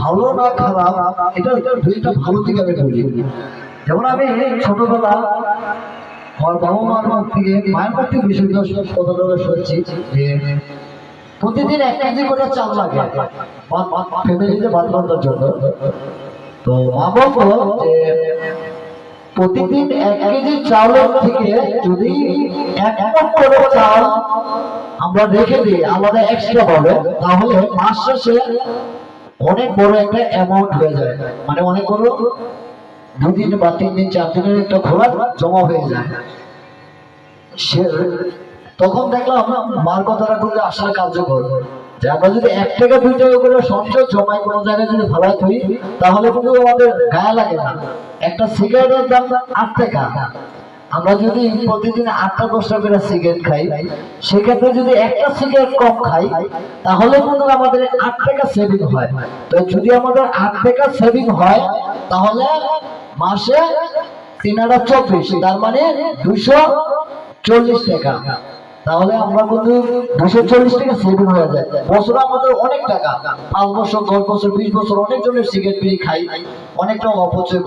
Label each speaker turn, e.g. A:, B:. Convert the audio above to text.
A: ভালো না খারাপ, এটা দুইটা ভালো দিকে আমি বলি। যেমন আমি ছোটবেলা আমার বাবা মার মুখ থেকে মায়ের মুখ থেকে বেশি কথাটা শুনছি যে প্রতিদিন এক কেজি করে চাল লাগে ফ্যামিলিতে ভাত রান্নার জন্য। তো মা বলতো যে প্রতিদিন এক কেজি চাউলের থেকে যদি এক করে চাল আমরা রেখে দিই, আমাদের এক্সট্রা হবে, তাহলে মাস শেষে অনেক বড় একটা অ্যামাউন্ট হয়ে যায়। মানে অনেক বড় দুদিন বা তিন দিন চার দিনের একটা ঘোরা জমা হয়ে যায়। সে তখন দেখলাম মার কথাটা করলে আসলে কার্যকর। আমরা যদি এক টাকা, দুই টাকা করে সঞ্চয় জমাই কোনো জায়গায় যদি তাহলে কিন্তু আমাদের গায়ে লাগে না। একটা সিগারেটের দাম আট টাকা। আমরা যদি প্রতিদিন আটটা, দশটা করে সিগারেট খাই, সেক্ষেত্রে যদি একটা সিগারেট কম খাই, তাহলে কিন্তু আমাদের আট টাকা সেভিং হয়। তো যদি আমাদের আট টাকা সেভিং হয়, তাহলে মাসে তিন হাজার চব্বিশ, তার মানে দুশো চল্লিশ টাকা। তাহলে আমরা কিন্তু দুশো চল্লিশ টাকা সেভিং হয়ে যায়। বছরে আমাদের অনেক টাকা। পাঁচ বছর, দশ বছর, বিশ বছর অনেক জনের সিগারেট বিড়ি খাই। অনেকটা অপচয়।